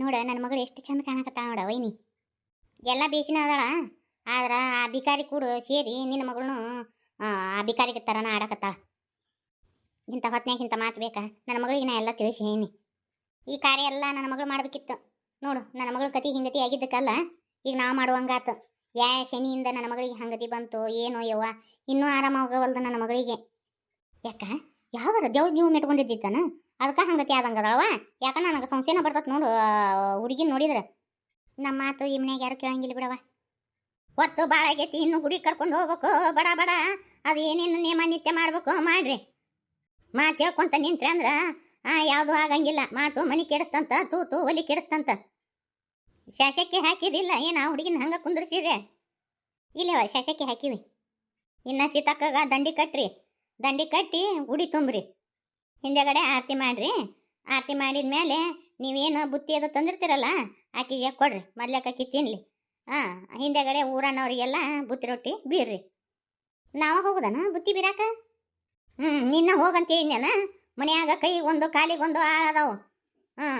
ನೋಡ ನನ್ನ ಮಗಳು ಎಷ್ಟು ಚಂದ ಕಾಣಕತ್ತಾಳ ನೋಡ, ವೈನಿ. ಎಲ್ಲ ಬೇಸಿನ ಅದಾಳ. ಆದ್ರ ಆ ಬಿಕಾರಿ ಕೂಡ ಸೇರಿ ನಿನ್ನ ಮಗಳನು, ಆ ಬಿಕಾರಿಗೆ ತರನ ಆಡಕತ್ತಾಳ. ಇಂಥ ಹೊತ್ನ್ಯಾಗ ಇಂಥ ಮಾತು ಬೇಕಾ. ನನ್ನ ಮಗಳಿಗೆ ನಾ ಎಲ್ಲ ತಿಳಿಸಿ ಹೇಳಿ ಈ ಕಾರ್ಯ ಎಲ್ಲ ನನ್ನ ಮಗಳು ಮಾಡಬೇಕಿತ್ತು. ನೋಡು, ನನ್ನ ಮಗಳು ಕತಿ ಹಿಂಗತಿ ಆಗಿದ್ದಕ್ಕಲ್ಲ, ಈಗ ನಾವು ಮಾಡುವಂಗಾತು. ಯಾ ಶನಿಯಿಂದ ನನ್ನ ಮಗಳಿಗೆ ಹಂಗತಿ ಬಂತು, ಏನೋ ಯವ್ವ, ಇನ್ನೂ ಆರಾಮ ಹೋಗವಲ್ದು ನನ್ನ ಮಗಳಿಗೆ. ಯಾಕ? ಯಾವಾಗ ದೇವ್ ನೀವು ಮೆಟ್ಕೊಂಡಿದ್ದಾನ ಅದಕ್ಕೆ ಹಂಗತಿ ಆದಂಗದಳವ ಯಾಕ ನನಗೆ ಸಂಶಯನ ಬರ್ತತ್ ನೋಡು ಹುಡುಗಿನ ನೋಡಿದ್ರೆ. ನಮ್ಮ ಮಾತು ಈ ಮನ್ಯಾಗ ಯಾರು ಕೇಳಂಗಿಲ್ಲ ಬಿಡವ ಹೊತ್ತು ಭಾಳ ಆಗೈತಿ, ಇನ್ನು ಗುಡಿ ಕರ್ಕೊಂಡು ಹೋಗ್ಬೇಕು, ಬಡ ಬಡ. ಅದು ಏನೇನು ನಿಯಮ ನಿತ್ಯ ಮಾಡ್ಬೇಕು ಮಾಡ್ರಿ. ಮಾತು ಹೇಳ್ಕೊಂತ ನಿಂತ್ರೆ ಅಂದ್ರೆ, ಆ, ಯಾವುದು ಆಗಂಗಿಲ್ಲ. ಮಾತು ಮನೆ ಕೆಡಿಸ್ತಂತ ತೂತು ಒಲಿ ಕೆಡಿಸ್ತಂತ. ಶಾಸಕ್ಕೆ ಹಾಕಿದಿಲ್ಲ, ಏನು ಆ ಹುಡುಗಿನ ಹಂಗೆ ಕುಂದ್ರಿಸಿದ್ರೆ ಇಲ್ಲವ ಶಾಸಕ್ಕೆ ಹಾಕಿವಿ. ಇನ್ನು ಸೀತಕ್ಕಗ ದಂಡಿ ಕಟ್ರಿ. ದಂಡಿ ಕಟ್ಟಿ ಉಡಿ ತುಂಬ್ರಿ. ಹಿಂದೆಗಡೆ ಆರತಿ ಮಾಡ್ರಿ. ಆರತಿ ಮಾಡಿದ ಮೇಲೆ ನೀವೇನು ಬುತ್ತಿ ಅದು ತಂದಿರ್ತೀರಲ್ಲ, ಆಕಿಗೆ ಕೊಡ್ರಿ. ಮೊದ್ಲಕ್ಕೆ ತಿನ್ಲಿ. ಹಾಂ, ಹಿಂದೆಗಡೆ ಊರನ್ನವರಿಗೆಲ್ಲ ಬುತ್ತಿ ರೊಟ್ಟಿ ಬೀರ್ರಿ. ನಾವ ಹೋಗುದನ ಬುತ್ತಿ ಬೀರಾಕ? ಹ್ಞೂ ನಿನ್ನ ಹೋಗಂತ ಇನ್ನೇನ ಮನ್ಯಾಗ ಕೈಗೊಂದು ಕಾಲಿಗೊಂದು ಆಳದವು ಹ್ಞೂ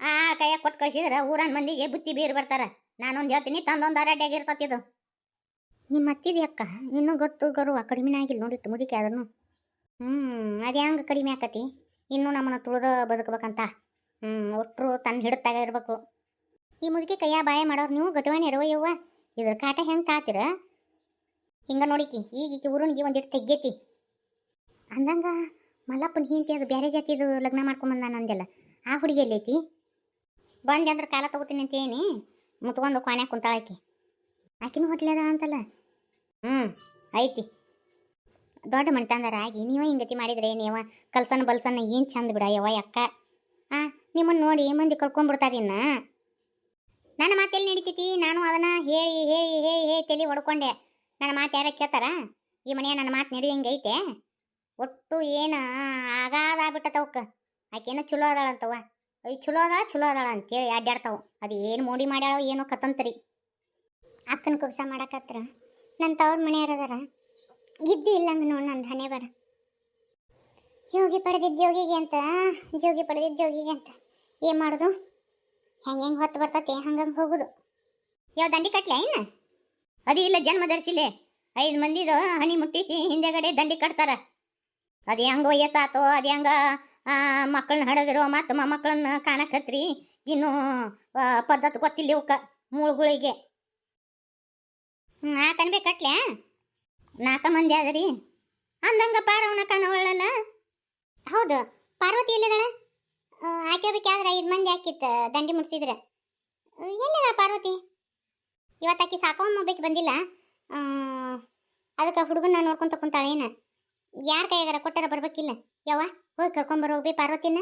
ಆ ಕೈಯಾಗ ಕೊಟ್ಟು ಕಳಿಸಿದ್ರೆ ಊರನ್ ಮಂದಿಗೆ ಬುತ್ತಿ ಬೀರ್ ಬರ್ತಾರ. ನಾನೊಂದು ಹೇಳ್ತೀನಿ, ತಂದೊಂದು ಅರಡ್ಯಾಗಿರ್ತತಿದು ನಿಮ್ಮ ಅತ್ತಿದ್ಯಕ್ಕ ಇನ್ನೂ ಗೊತ್ತು ಗರುವ ಕಡಿಮೆ ಆಗಿಲ್ಲ ನೋಡಿತ್ತು ಮುದುಕಿ ಆದ್ರೂ ಹ್ಞೂ ಅದು ಹೆಂಗೆ ಕಡಿಮೆ ಆಕತಿ? ಇನ್ನು ನಮ್ಮನ್ನ ತುಳಿದ ಬದುಕಬೇಕಂತ. ಹ್ಞೂ ಒಟ್ಟರು ತನ್ನ ಹಿಡಿತಾಗ ಇರಬೇಕು. ಈ ಮುದುಕಿ ಕೈಯ ಬಾಯ ಮಾಡೋರು ನೀವು ಗಟವಾಣಿ ಇವ್ವ ಇದ್ರ ಕಾಟ ಹೆಂಗೆ ತಾತಿರ? ಹಿಂಗ ನೋಡಿಕಿ, ಈಗ ಈಕಿ ಊರನ್ಗೆ ಒಂದಿಟ್ಟು ತೆಗ್ಗೈತಿ. ಅಂದಂಗ ಮಲ್ಲಪ್ಪನ ಹಿಂತಿ ಅದು ಬೇರೆ ಜಾತಿದು ಲಗ್ನ ಮಾಡ್ಕೊಂಬಂದ ಅಂದೆಲ್ಲ. ಆ ಹುಡುಗಿ ಎಲ್ಲೈತಿ? ಬಂದೆ ಅಂದ್ರೆ ಕಾಲ ತಗೋತೀನಿ ಅಂತ ಏನಿ ಮುತ್ಕೊಂಡು ಕ್ವಾಣ್ಯಾಗ ಕುಂತಾಳಾಕಿ ಆಕಿನೂ ಹೋಟ್ಲೆ ಅದಾಳ ಅಂತಲ್ಲ ಹ್ಞೂ ಐತಿ. ದೊಡ್ಡ ಮಣ್ತಂದಾರ ಆಗಿ ನೀವ ಹಿಂಗತಿ ಮಾಡಿದ್ರೆ, ನೀವ ಕಲ್ಸನ್ ಬಲ್ಸನ ಏನು ಚಂದ ಬಿಡ ಯವ ಅಕ್ಕ. ಆ ನಿಮ್ಮನ್ನ ನೋಡಿ ಮಂದಿ ಕಳ್ಕೊಂಡ್ಬಿಡ್ತಾರ ಇನ್ನ. ನನ್ನ ಮಾತೆಲ್ಲಿ ನಡೀತೈತಿ? ನಾನು ಅದನ್ನ ಹೇಳಿ ಹೇಳಿ ಹೇಳಿ ಹೇಳಿ ತಲೆ ಹೊಡ್ಕೊಂಡೆ ನನ್ನ ಮಾತು ಯಾರ ಕೇಳ್ತಾರ? ಈ ಮನೆಯ ನನ್ನ ಮಾತು ನಡೆಯಂಗೈತೆ ಒಟ್ಟು ಏನು ಆಗಾದಾಗ್ಬಿಟ್ಟತವಕ್ಕೆ ಆಕೇನೋ ಚಲೋ ಅದಾಳಂತವ ಅಯ್ಯ ಚಲೋ ಅದಾಳ ಚಲೋ ಅದಾಳ ಅಂತೇಳಿ ಅಡ್ಡಾಡ್ತಾವ ಅದು ಏನು ಮೋಡಿ ಮಾಡ್ಯಾಳೋ ಏನೋ ಕತಂತರಿ ಅಕ್ಕನ ಕುಬ್ಸ ಮಾಡಕತ್ರ. ನನ್ನ ತವ್ರ ಮನೆಯವ್ರದಾರ ಇದ್ದು ಇಲ್ಲಂಗೆ ನೋಡು ನನ್ನ ಹಣೆ ಬರ. ಯೋಗಿ ಪಡೆದಿದ್ದ ಯೋಗಿಗೆ ಅಂತ ಜೋಗಿ ಪಡೆದಿದ್ದ ಯೋಗಿಗೆ ಅಂತ. ಏನು ಮಾಡೋದು? ಹೆಂಗೆ ಹೆಂಗೆ ಹೊತ್ತು ಬರ್ತತೆ ಹಂಗಂಗೆ ಹೋಗುದು. ಯಾವ ದಂಡಿ ಕಟ್ಲೆ ಇನ್ನು? ಅದು ಇಲ್ಲ ಜನ್ಮ ಧರಿಸಿಲೆ. ಐದು ಮಂದಿದು ಹನಿ ಮುಟ್ಟಿಸಿ ಹಿಂದೆಗಡೆ ದಂಡಿ ಕಟ್ತಾರ. ಅದು ಹೆಂಗ ವಯಸ್ಸಾತೋ ಅದು ಹೆಂಗ ಮಕ್ಕಳನ್ನ ಹಡದಿರೋ ಮತ್ತು ಮೊಮ್ಮಕ್ಕಳನ್ನ ಕಾಣಕತ್ರಿ. ಇನ್ನು ಆ, ಪದ್ಧತಿ ಗೊತ್ತಿಲ್ಲ ಇವಕ್ಕೆ ಮೂಳುಗಳಿಗೆ. ಹ್ಞೂ ಆತನ್ಬೇ ಕಟ್ಲೆ? ನಾಲ್ಕ ಮಂದಿ ಅದರಿ ಅಂದಂಗ ಪಾರವನ ಕಾಣವಳಲ್ಲ ಹೌದು, ಪಾರ್ವತಿ ಎಲ್ಲಿದಾಳ? ಆಕೆ ಬೇಕಾದ್ರೆ ಐದು ಮಂದಿ ಹಾಕಿತ್ತ ದಂಡಿ ಮುಟ್ಸಿದ್ರೆ? ಎಲ್ಲಿದ ಪಾರ್ವತಿ? ಇವತ್ತಾಕಿ ಸಾಕಮ್ಮ ಬೇಕು ಬಂದಿಲ್ಲ. ಅದಕ್ಕೆ ಹುಡುಗನ ನೋಡ್ಕೊಂತ ಕುಂತಾಳ ಏನ? ಯಾರ ಕೈಯಾಗಾರ ಕೊಟ್ಟಾರ ಬರ್ಬೇಕಿಲ್ಲ? ಯವ್ವ, ಹೋಗಿ ಕರ್ಕೊಂಬರೋ ಬಿ ಪಾರ್ವತಿನ.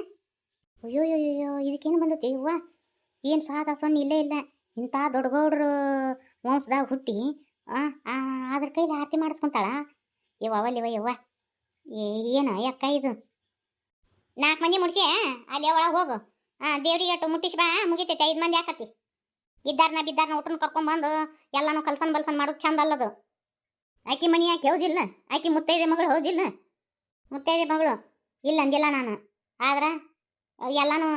ಅಯ್ಯೋ ಅಯ್ಯೋ ಇದಕ್ಕೇನು ಬಂದೈತಿ ಯವ್ವ? ಏನು ಸಾಧ ಸೊನ್ನೆ ಇಲ್ಲೇ ಇಲ್ಲ. ಇಂಥ ದೊಡ್ಡ ಗೌಡ್ರು ವಂಶದಾಗ ಹುಟ್ಟಿ ಅದ್ರ ಕೈಲಿ ಆರತಿ ಮಾಡಿಸ್ಕೊಂತಾಳ? ಯವ್ವ ಯವ್ವ ಏನ, ಯಾಕ ಇದು? ನಾಲ್ಕು ಮಂದಿ ಮುಡ್ಸಿ ಅಲ್ಲಿ ಒಳಗೆ ಹೋಗು. ಹಾಂ ದೇವ್ರಿಗೆ ಅಟ್ಟು ಮುಟ್ಟಿಸಿ ಬಾ, ಮುಗಿತೈತೆ, ಐದು ಮಂದಿ ಹಾಕತಿ ಬಿದ್ದಾರ್ನ ಬಿದ್ದಾರ್ನ ಊಟನ ಕರ್ಕೊಂಬಂದು ಎಲ್ಲಾನು ಕಲ್ಸನ್ ಬಲ್ಸನ್ ಮಾಡೋದು ಚಂದ ಅಲ್ಲದು. ಆಕಿ ಮನಿ ಯಾಕೆ ಹೌದಿಲ್ಲ? ಆಕಿ ಮುತ್ತೈದೆ ಮಗಳು ಹೌದಿಲ್ಲ? ಮುತ್ತೈದೆ ಮಗಳು ಇಲ್ಲ ಅಂದಿಲ್ಲ ನಾನು. ಆದ್ರೆ ಎಲ್ಲಾನು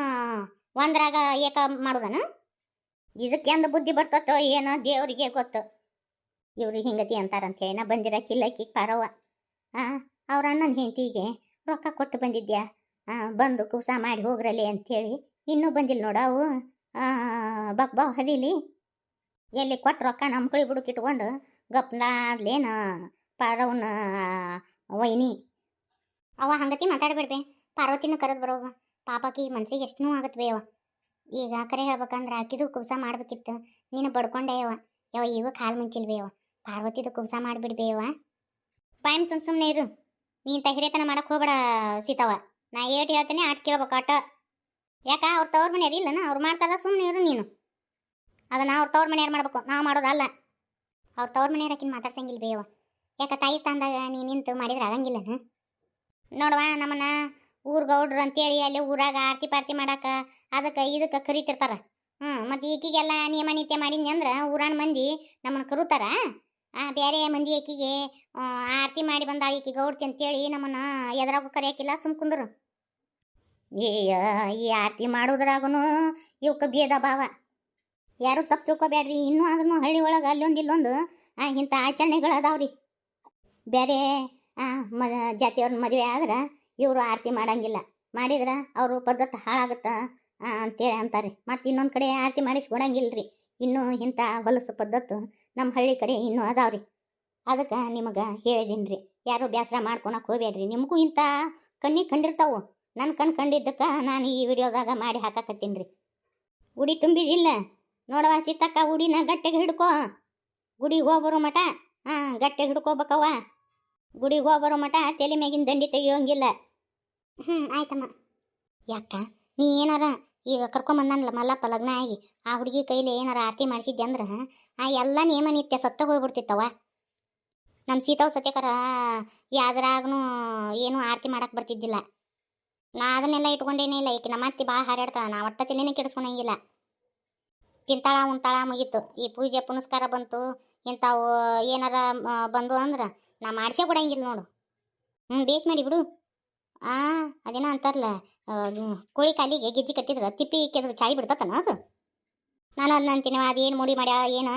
ಒಂದ್ರಾಗ ಏಕ ಮಾಡುದನು? ಇದಕ್ಕೆ ಎಂದು ಬುದ್ಧಿ ಬರ್ತತೋ ಏನೋ ದೇವರಿಗೆ ಗೊತ್ತು. ಇವ್ರು ಹಿಂಗತಿ ಅಂತಾರಂತ ಹೇಳಿ ನಾ ಕಿಲ್ಲಕ್ಕಿ ಆಕಿ ಪಾರವ್ವ ಹಾಂ ಅವ್ರ ಅಣ್ಣನ ಹೆಂಡತಿಗೆ ರೊಕ್ಕ ಕೊಟ್ಟು ಬಂದಿದ್ಯಾ? ಬಂದು ಕುಸ ಮಾಡಿ ಹೋಗ್ರಲಿ ಅಂಥೇಳಿ ಇನ್ನೂ ಬಂದಿಲ್ಲ ನೋಡ ಅವು. ಬಕ್ ಬಾ ಹರಿಲಿ. ಎಲ್ಲಿ ಕೊಟ್ಟು ರೊಕ್ಕ ನಮ್ಮ ಕಳಿ ಬುಡಕ್ಕೆ ಇಟ್ಕೊಂಡು ಪಾರವ್ನ ವೈನಿ. ಅವ ಹಂಗತಿ ಮಾತಾಡ್ಬಿಡ್ಬೆ, ಪಾರ್ವತಿನೂ ಕರೆದು ಬರೋಗ. ಪಾಪಕಿ ಮನ್ಸಿಗೆ ಎಷ್ಟು ಆಗತ್ ಬೇವ ಈಗ ಕರೆ ಹೇಳ್ಬೇಕಂದ್ರೆ ಆಕಿದು ಕುಸ ಮಾಡ್ಬೇಕಿತ್ತು. ನೀನು ಬಡ್ಕೊಂಡೆ ಯವ ಯಾವ ಈಗ ಕಾಲು ಮುಂಚಿಲ್ಬೇವ ಪಾರ್ವತಿದು ಕುಬ್ಸ ಮಾಡಿಬಿಡ್ಬೇವ ಬಾಯ್ ಸುಮ್ ಸುಮ್ಮನೆ ಇರು. ನೀನ್ ಹಿರೇತನ ಮಾಡಕ್ಕೆ ಹೋಗ್ಬೇಡ ಸೀತವ. ನಾ ಏಟ್ ಹೇಳ್ತೀನಿ, ಆಟ ಕೇಳ್ಬೇಕು, ಆಟ. ಯಾಕ, ಅವ್ರ ತವ್ರ ಮನೆಯವ್ರು ಇಲ್ಲನ? ಅವ್ರು ಮಾಡ್ತಾರ ಸುಮ್ಮನೆ ಇರು ನೀನು. ಅದನ್ನ ಅವ್ರ ತವ್ರ ಮನೆಯವ್ರು ಮಾಡ್ಬೇಕು. ನಾವು ಮಾಡೋದಲ್ಲ. ಅವ್ರ ತವ್ರ ಮನೆಯವ್ರ ಆಕಿನ ಮಾತಾಡ್ಸಂಗಿಲ್ಲ ಬೇವ ಯಾಕ, ತಾಯಿ ಸ್ಥಾನದಾಗ ನೀ ನಿಂತು ಮಾಡಿದ್ರೆ ಆಗಂಗಿಲ್ಲ ನೋಡುವ, ನಮ್ಮನ್ನ ಊರ್ ಗೌಡ್ರು ಅಂತೇಳಿ ಅಲ್ಲಿ ಊರಾಗ ಆರತಿ ಪಾರ್ತಿ ಮಾಡಾಕ ಅದಕ್ಕೆ ಇದಕ್ಕೆ ಕರಿತಿರ್ತಾರ. ಹ್ಞೂ ಮತ್ತು ಈಕಿಗೆಲ್ಲ ನಿಯಮ ನಿತ್ಯ ಮಾಡಿನಿ ಅಂದ್ರೆ ಊರಾನ ಮಂದಿ ನಮ್ಮನ್ನು ಕರುತಾರ. ಬೇರೆ ಮಂದಿ ಆಕಿಗೆ ಆ, ಆರತಿ ಮಾಡಿ ಬಂದಾಳ ಈಕಿ ಗೌಡ್ತಿ ಅಂತೇಳಿ ನಮ್ಮನ್ನ ಎದ್ರಾಗೂ ಕರೆಯಕ್ಕಿಲ್ಲ ಸುಮ್ ಕುಂದ್ರು. ಏಯ ಈ ಆರತಿ ಮಾಡೋದ್ರಾಗೂ ಇವಕ್ಕೆ ಭೇದ ಭಾವ. ಯಾರು ತಪ್ಪು ತಿಳ್ಕೊಬೇಡ್ರಿ ಇನ್ನೂ ಅದನ್ನು ಹಳ್ಳಿ ಒಳಗೆ ಅಲ್ಲೊಂದು ಇಲ್ಲೊಂದು ಆ, ಇಂಥ ಆಚರಣೆಗಳು ಅದಾವ್ರಿ ಬೇರೆ ಆ, ಮ ಜಾತಿಯವ್ರ ಮದುವೆ ಆದ್ರೆ ಇವರು ಆರತಿ ಮಾಡಂಗಿಲ್ಲ. ಮಾಡಿದ್ರೆ ಅವರು ಪದ್ಧತಿ ಹಾಳಾಗುತ್ತ ಆ, ಅಂತೇಳಿ ಅಂತಾರೆ ಮತ್ತು ಇನ್ನೊಂದು ಕಡೆ ಆರತಿ ಮಾಡಿಸ್ಕೊಡಂಗಿಲ್ಲ ರೀ ಇನ್ನೂ ಇಂಥ ಹೊಲಸು ಪದ್ಧತಿ ನಮ್ಮ ಹಳ್ಳಿ ಕಡೆ ಇನ್ನೂ ಅದಾವ್ರಿ ಅದಕ್ಕೆ ನಿಮಗೆ ಹೇಳಿದೀನಿ ರೀ ಯಾರು ಬೇಸರ ಮಾಡ್ಕೊಳಕ್ಕೆ ಹೋಗ್ಬೇಡ್ರಿ ನಿಮಗೂ ಇಂಥ ಕಣ್ಣಿಗೆ ಕಂಡಿರ್ತಾವು. ನನ್ನ ಕಣ್ ಕಂಡಿದ್ದಕ್ಕೆ ನಾನು ಈ ವಿಡಿಯೋದಾಗ ಮಾಡಿ ಹಾಕಕತ್ತೀನಿ ರೀ. ಉಡಿ ತುಂಬಿದಿಲ್ಲ ನೋಡವ ಸೀತಕ್ಕ, ಉಡಿನ ಗಟ್ಟೆಗೆ ಹಿಡ್ಕೋ. ಗುಡಿಗೆ ಹೋಗ್ಬರೋ ಮಠ? ಹಾಂ, ಗಟ್ಟೆಗೆ ಹಿಡ್ಕೋಬೇಕವ್ವ. ಗುಡಿಗೆ ಹೋಗ್ಬರೋ ಮಠ ತಲೆ ಮ್ಯಾಗಿನ ದಂಡಿ ತೆಗಿಯೋಂಗಿಲ್ಲ. ಹ್ಞೂ ಆಯ್ತಮ್ಮ. ಯಾಕ? ನೀ ಏನಾರ ಈಗ ಕರ್ಕೊಂಬಂದನಲ್ಲ ಮಲ್ಲಪ್ಪ ಲಗ್ನ ಆಗಿ, ಆ ಹುಡುಗಿ ಕೈಲಿ ಏನಾರ ಆರತಿ ಮಾಡಿಸಿದ್ದೆ ಅಂದ್ರೆ ಆ ಎಲ್ಲ ನಿಯಮ ನಿತ್ಯ ಸತ್ತ ಹೋಗ್ಬಿಡ್ತಿತ್ತವ ನಮ್ಮ ಸೀತಾವ್ ಸತ್ಯಕರ ಯಾವ್ದ್ರಾಗೂ ಏನು ಆರತಿ ಮಾಡಕ್ಕೆ ಬರ್ತಿದ್ದಿಲ್ಲ. ನಾ ಅದನ್ನೆಲ್ಲ ಇಟ್ಕೊಂಡೇನೇ ಇಲ್ಲ, ಈಕೆ ನಮ್ಮ ಅತ್ತಿ ಭಾಳ ಹಾರಾಡ್ತಾಳ ನಾ ಒಟ್ಟ ತಲೆನೇ ಕೆಡಿಸ್ಕೊಳಂಗಿಲ್ಲ ತಿಂತಾಳ, ಉಣ್ತಾಳ ಮುಗೀತು. ಈ ಪೂಜೆ ಪುನಸ್ಕಾರ ಬಂತು, ಇಂಥವು ಏನಾರ ಬಂದು ಅಂದ್ರೆ, ನಾ ಮಾಡಿಸೇ ಕೊಡಂಗಿಲ್ಲ ನೋಡು. ಹ್ಞೂ ಬೇಸ್ ಮಾಡಿ ಬಿಡು. ಆ, ಅದೇನೋ ಅಂತಾರಲ್ಲ ಕೋಳಿ ಕಾಲಿಗೆ ಗೆಜ್ಜಿ ಕಟ್ಟಿದ್ರೆ ತಿಪ್ಪಿ ಕೆದ್ರ ಚಾಳಿ ಬಿಡ್ತತನ ಅದು? ನಾನು ಅದನ್ನ ಅಂತೀನಿ ಅದೇನು ಮೂಡಿ ಮಾಡ್ಯಾಳ, ಏನು?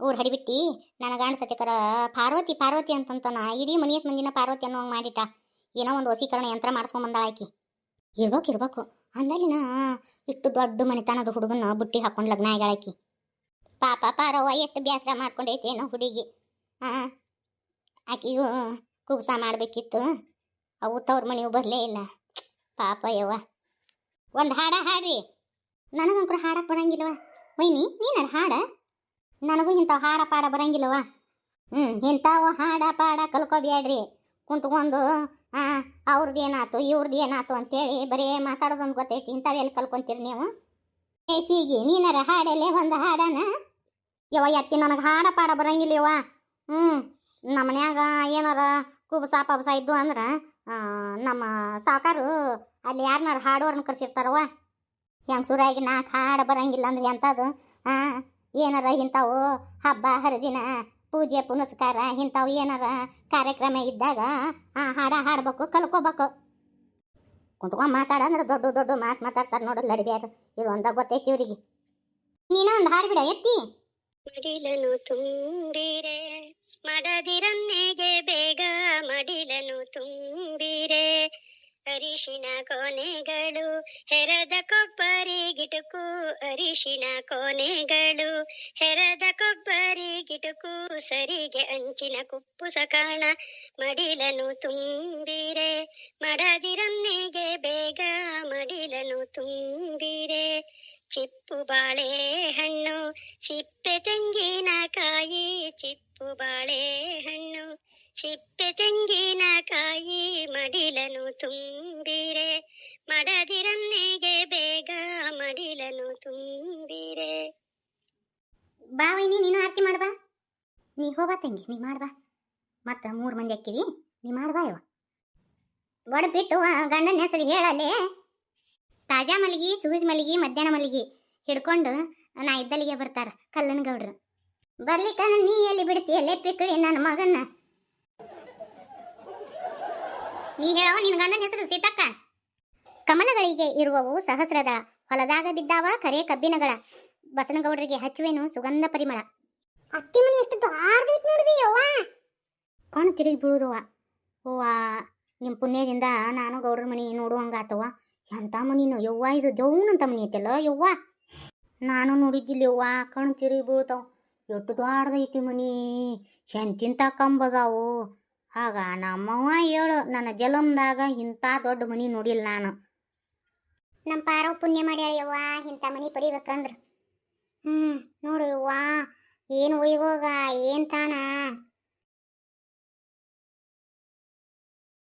ಊರು ಹಡಿಬಿಟ್ಟು ನನ್ನ ಗಂಡ ಸತ್ಯಕರ ಪಾರ್ವತಿ ಪಾರ್ವತಿ ಅಂತಂತಾನ, ಇಡೀ ಮನಿಯಸ್ ಮಂದಿನ ಪಾರ್ವತಿ ಅನ್ನೋ ಹಂಗೆ ಮಾಡಿಟ್ಟ. ಏನೋ ಒಂದು ವಸೀಕರಣ ಯಂತ್ರ ಮಾಡಿಸ್ಕೊಂಬಂದಾಳ ಆಕಿ. ಇರ್ಬೇಕು ಇರ್ಬೇಕು. ಅಂದಲ್ಲಿನ ಇಷ್ಟು ದೊಡ್ಡ ಮನೆತನದ ಹುಡುಗನ ಬುಟ್ಟಿ ಹಾಕೊಂಡು ಲಗ್ನ ಆಗ್ಯಾಳ ಆಕಿ. ಪಾಪ ಪಾರವ್ವ ಎಷ್ಟು ಬೇಸರ ಮಾಡ್ಕೊಂಡೈತಿ ಏನೋ ಹುಡುಗಿ. ಹಾಂ ಆಕಿಗೂ ಕುಬ್ಸ ಮಾಡಬೇಕಿತ್ತು. ಅವು ತವ್ರ ಮನೆಯವು ಬರಲೇ ಇಲ್ಲ. ಪಾಪ ಯವ್ವ. ಒಂದು ಹಾಡ ಹಾಡ್ರಿ. ನನಗಂಕರು ಹಾಡಕ್ಕೆ ಬರಂಗಿಲ್ಲವ ವೈನಿ ನೀನಾರ ಹಾಡ? ನನಗೂ ಇಂಥ ಹಾಡ ಪಾಡ ಬರಂಗಿಲ್ಲವ ಹ್ಞೂ ಇಂಥವು ಹಾಡ ಪಾಡ ಕಲ್ಕೋಬ್ಯಾಡ್ರಿ. ಕುಂತ್ಕೊಂಡು ಹಾಂ ಅವ್ರದ್ದು ಏನಾಯ್ತು ಇವ್ರದ್ದು ಏನಾಯ್ತು ಅಂತೇಳಿ ಬರೀ ಮಾತಾಡೋದೊಂದು ಗೊತ್ತೈತಿ. ಇಂಥವೆಲ್ಲ ಕಲ್ಕೊಂತೀರಿ ನೀವು. ಏ, ಸೀಗಿ, ನೀನಾರ ಹಾಡಲ್ಲೇ ಒಂದು ಹಾಡನ? ಯವ್ವ ಎತ್ತಿ ನನಗೆ ಹಾಡ ಪಾಡ ಬರಂಗಿಲ್ಲ ಯವ್ವ ಹ್ಞೂ ನಮ್ಮ ಮನ್ಯಾಗ ಏನಾರ ಕುಬಸ ಪಬಸ ಇದ್ದು ಅಂದ್ರೆ ನಮ್ಮ ಸಾವುಕಾರು ಅಲ್ಲಿ ಯಾರನ್ನಾರು ಹಾಡೋರ್ನ ಕರ್ಸಿರ್ತಾರವ ಹೆಂಗೆ ಸುರಾಗಿ ನಾಲ್ಕು ಹಾಡು ಬರಂಗಿಲ್ಲ ಅಂದ್ರೆ ಎಂಥದ್ದು ಹಾಂ ಏನಾರ ಇಂಥವು ಹಬ್ಬ, ಹರಿದಿನ, ಪೂಜೆ, ಪುನಸ್ಕಾರ, ಇಂಥವು ಏನಾರ ಕಾರ್ಯಕ್ರಮ ಇದ್ದಾಗ, ಆ, ಹಾಡ ಹಾಡ್ಬೇಕು, ಕಲ್ಕೋಬೇಕು. ಕುಂತ್ಕೊಂಡ್ ಮಾತಾಡಂದ್ರೆ ದೊಡ್ಡ ದೊಡ್ಡ ಮಾತು ಮಾತಾಡ್ತಾರೆ ನೋಡಲ್ಲ ಅಡಿಬ್ಯಾರು ಇದು ಒಂದ ಗೊತ್ತೈತಿ ಇವ್ರಿಗೆ. ನೀನ ಒಂದು ಹಾಡ್ಬಿಡ ಎತ್ತಿ. ಮಡಿಲನು ತುಂಬಿರೆ ಅರಿಶಿನ ಕೊನೆಗಳು ಹೆರದ ಕೊಬ್ಬರಿ ಗಿಟುಕು ಅರಿಶಿನ ಕೊನೆಗಳು ಹೆರದ ಕೊಬ್ಬರಿ ಗಿಟುಕು ಸರಿಗೆ ಅಂಚಿನ ಕುಪ್ಪುಸ ಕಾಣ ಮಡಿಲನು ತುಂಬಿರೆ ಮಡದಿರನ್ನಿಗೆ ಬೇಗ ಮಡಿಲನು ತುಂಬಿರೆ. ಚಿಪ್ಪು ಬಾಳೆ ಹಣ್ಣು ಸಿಪ್ಪೆ ತೆಂಗಿನಕಾಯಿ ಚಿಪ್ಪು ಬಾಳೆಹಣ್ಣು. ಸಿಪ್ಪೆ ತೆಂಗಿನಕಾಯಿ ಮಡಿಲನು ತುಂಬಿರೆ ಮಡದಿರನ್ನೆಗೆ ಬೇಗ ಮಡಿಲನು ತುಂಬಿರೆ. ಬಾವಿನಿ, ನೀನು ಆರತಿ ಮಾಡ್ಬಾ. ನೀ ಹೋಗ್ಬಾ ತಂಗಿ, ನೀ ಮಾಡ್ಬಾ. ಮತ್ತ ಮೂರು ಮಂದಿ ಅಕ್ಕಿವಿ, ನೀ ಮಾಡ್ಬಾ ಇವ. ಬಡ ಬಿಟ್ಟು ಆ ಗಂಡನ ಹೆಸರು ಹೇಳಲೇ. ತಾಜಾ ಮಲ್ಲಿಗೆ, ಸೂಜ್ ಮಲ್ಲಿಗೆ, ಮಧ್ಯಾಹ್ನ ಮಲ್ಲಿಗೆ ಹಿಡ್ಕೊಂಡು ನಾ ಇದ್ದಲ್ಲಿಗೆ ಬರ್ತಾರ ಕಲ್ಲನ ಗೌಡ್ರು ಬರ್ಲಿಕ್ಕ ನೀ ಎಲ್ಲಿ ಬಿಡ್ತೀಯಲ್ಲೇ ಪಿಕ್ಕಳಿ ನನ್ನ ಮಗನ್ನ. ನೀ ಹೇಳೋ ನಿನ್ ಗಂಡನ ಹೆಸರು ಸೀತಕ್ಕ. ಕಮಲಗಳಿಗೆ ಇರುವವು ಸಹಸ್ರದಳ ಹೊಲದಾಗ ಬಿದ್ದಾವ ಕರೆ ಕಬ್ಬಿನಗಳ ಬಸನಗೌಡರಿಗೆ ಹಚ್ಚುವೇನು ಸುಗಂಧ ಪರಿಮಳ. ಅಕ್ಕಿ ಮನೆ ಎಷ್ಟು ದೊಡ್ಡದೈತಿ ನೋಡಿದಿ ಯವ್ವ. ಕಣ್ ತಿರುಗಿ ಬೀಳುದವ್ವ. ಓವಾ ನಿಮ್ಮ ಪುಣ್ಯದಿಂದ ನಾನು ಗೌಡ್ರ ಮನೆ ಆತವ ಎಂಥ ಮನಿನೋ ಯವ್ವ ಇದು ಜೌನಂತ ಮನಿ ಐತಲ್ಲ ಯವ್ವ. ನಾನು ನೋಡಿದ್ದಿಲ್ಲ ಯವ್ವ ಕಣ್ ತಿರುಗಿ ಬೀಳ್ತಾವ. ಎಷ್ಟು ದಾಡ್ದೈತಿ ಮನಿ ಎಂತಿಂತ ಕಂಬದಾವು. ಆಗ ನಮ್ಮವ್ವ ಹೇಳು, ನನ್ನ ಜಲಮ್ದಾಗ ಇಂಥ ದೊಡ್ಡ ಮನಿ ನೋಡಿಲ್ಲ ನಾನು. ನಮ್ಮ ಪಾರವ್ ಪುಣ್ಯ ಮಾಡ್ಯಾಳ ಯವ್ವ, ಇಂಥ ಮನಿ ಪಡಿಬೇಕಂದ್ರ. ಹ್ಞೂ ನೋಡು ಯವ್ವ, ಏನು ಒಯ್ಗೋಗ ಏನು ತಾನ.